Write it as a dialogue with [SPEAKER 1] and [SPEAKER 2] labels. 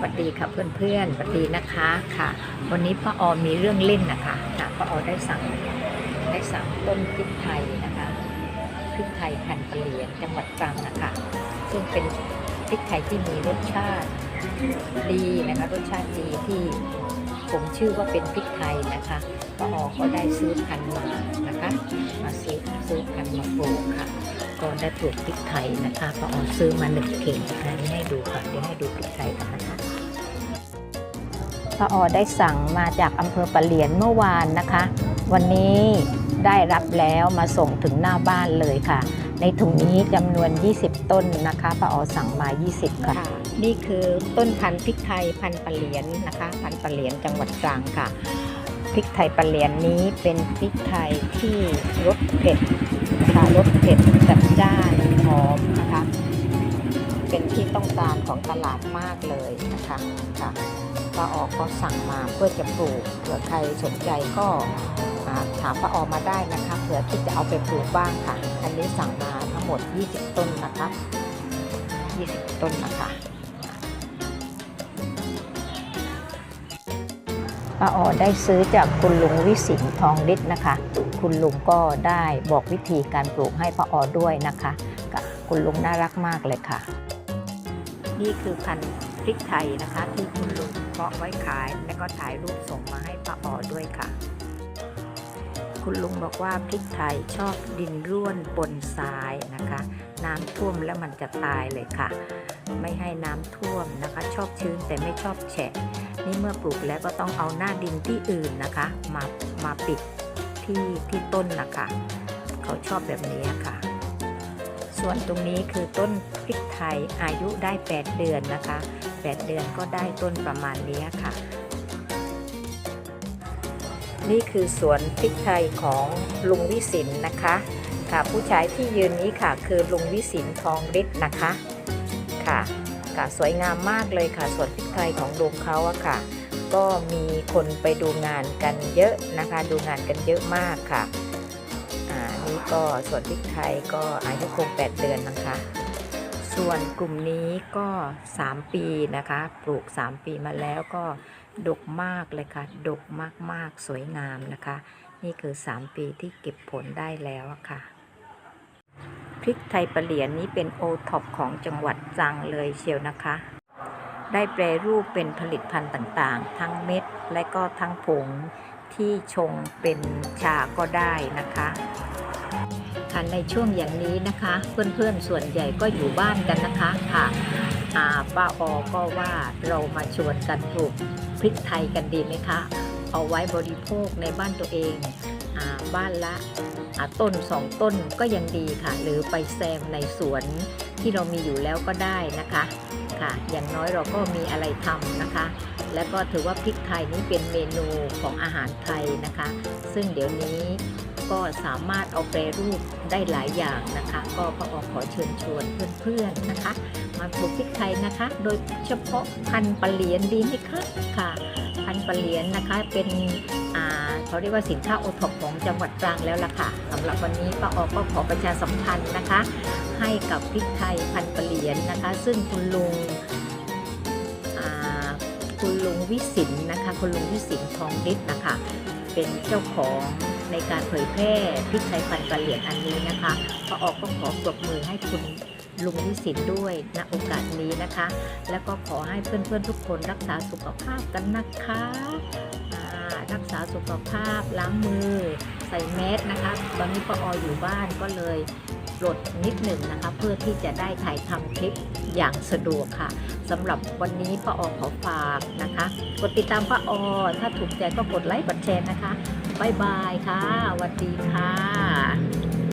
[SPEAKER 1] สวัสดีค่ะเพื่อนๆสวัสดีนะคะค่ะ วันนี้ป้าออมีเรื่องเล่นนะคะค่ะป้าออได้สั่งได้สั่งต้นพริกไทยนะคะพริกไทยพันธุ์ปเหลียนจังหวัดตรังนะคะซึ่งเป็นพริกไทยที่มีรสชาติดีนะคะรสชาติดีที่ผมชื่อว่าเป็นพริกไทยนะคะป้าออก็ได้ซื้อพันธุ์มานะคะมาซื้อซื้อพันธุ์มาปลูก ก็ได้ปลูกพริกไทยนะคะป้าออซื้อมาหนึ่งเข่งนะคะนี่ให้ดูค่ะเดี๋ยวให้ดูพริกไทยกันนะคะป้าออได้สั่งมาจากอำเภอปะเหลียนเมื่อวานนะคะ วันนี้ได้รับแล้วมาส่งถึงหน้าบ้านเลยค่ะ ในถุงนี้จำนวน 20 ต้นนะคะป้าออสั่งมา 20 ค่ะ นี่คือต้นพันธุ์พริกไทยพันธุ์ปะเหลียนนะคะ พันธุ์ปะเหลียนจังหวัดตรังค่ะ พริกไทยปะเหลียนนี้เป็นพริกไทยที่รสเผ็ด ค่ะรสเผ็ดจัดจ้านหอมนะคะ เป็นที่ต้องการของตลาดมากเลยนะคะค่ะป้าออก็สั่งมาเพื่อจะปลูกเผื่อใครสนใจก็อ่าถามป้าออมาได้นะคะเผื่อที่จะเอาไปปลูกบ้างค่ะ อันนี้สั่งมาทั้งหมด 20 ต้นนะคะ 20 ต้นนะคะ ป้าออได้ซื้อจากคุณลุงวิสินทองฤทธิ์นะคะ คุณลุงก็ได้บอกวิธีการปลูกให้ป้าออด้วยนะคะก็คุณลุงน่ารักมากเลยค่ะ นี่คือพันธุ์พริกไทยนะคะ ที่คุณลุงเพาะไว้ขาย และก็ถ่ายรูปส่งมาให้ป้าออด้วยค่ะ คุณลุงบอกว่าพริกไทยชอบดินร่วนปนทรายนะคะ น้ำท่วมแล้วมันจะตายเลยค่ะ ไม่ให้น้ำท่วมนะคะ ชอบชื้นแต่ไม่ชอบแฉะ นี่เมื่อปลูกแล้วก็ต้องเอาหน้าดินที่อื่นนะคะ มามาปิดที่ที่ต้นนะคะ เขาชอบแบบนี้ค่ะ ส่วนตรงนี้คือต้นพริกไทยอายุได้ 8 เดือนนะคะ 8 เดือนก็ได้ต้นประมาณนี้ค่ะ นี่คือสวนพริกไทยของลุงวิสินนะคะ ค่ะผู้ชายที่ยืนนี้ค่ะคือลุงวิสินทองฤทธิ์นะคะค่ะค่ะสวยงามมากเลยค่ะสวนพริกไทยของลุงเขาอะค่ะ ก็มีคนไปดูงานกันเยอะนะคะ ดูงานกันเยอะมากค่ะอ่านี่ก็สวนพริกไทยก็อายุคง 8 เดือนนะคะ ส่วนกลุ่มนี้ก็ 3 ปีนะคะ ปลูก 3 ปีมาแล้วก็ดกมากเลยค่ะ ดกมากๆ สวยงามนะคะ นี่คือ 3 ปีที่เก็บผลได้แล้วอะค่ะ พริกไทยปะเหลียนนี้เป็นโอท็อปของจังหวัดตรังเลยเชียวนะคะ ได้แปรรูปเป็นผลิตภัณฑ์ต่างๆ ทั้งเม็ดและก็ทั้งผงที่ชงเป็นชาก็ได้นะคะ ค่ะในช่วงอย่างนี้นะคะ เพื่อนๆส่วนใหญ่ก็อยู่บ้านกันนะคะค่ะอาป้าออก็ว่าเรามาชวนกันปลูกพริกไทยกันดีไหมคะ เอาไว้บริโภคในบ้านตัวเองอบ้านละต้นสองต้นก็ยังดีค่ะ หรือไปแซมในสวนที่เรามีอยู่แล้วก็ได้นะคะค่ะ อย่างน้อยเราก็มีอะไรทำนะคะ แล้วก็ถือว่าพริกไทยนี้เป็นเมนูของอาหารไทยนะคะ ซึ่งเดี๋ยวนี้ ก็สามารถเอาแปรรูปได้หลายอย่างนะคะ ก็พออขอเชิญชวนเพื่อนๆนะคะ มาปลูกพริกไทยนะคะ โดยเฉพาะพันปะเหลียนดีไหมคะค่ะพันปะเหลียนนะคะเป็นเขาเรียกว่าสินค้าโอท็อปของจังหวัดตรังแล้วล่ะค่ะสำหรับวันนี้ป้าออก็ขอประชาสัมพันธ์นะคะ ให้กับพริกไทยพันปะเหลียนนะคะ ซึ่งคุณลุงคุณลุงวิสินนะคะ คุณลุงวิสินทองฤทธิ์นะคะ เป็นเจ้าของ ในการเผยแพร่พริกไทยพันธุ์ปะเหลี่ยนอันนี้นะคะป้าออกก็ขอปรบมือให้คุณลุงวิสินด้วยณโอกาสนี้นะคะ แล้วก็ขอให้เพื่อนๆทุกคนรักษาสุขภาพกันนะคะรักษาสุขภาพล้างมือ ใส่แมสนะคะตอนนี้ป้าอออยู่บ้านก็เลยลดนิดหนึ่งนะคะ เพื่อที่จะได้ถ่ายทำคลิปอย่างสะดวกค่ะสำหรับวันนี้ป้าออขอฝากนะคะ กดติดตามป้าออถ้าถูกใจก็กดไลค์กดแชร์นะคะ บายบายค่ะสวัสดีค่ะ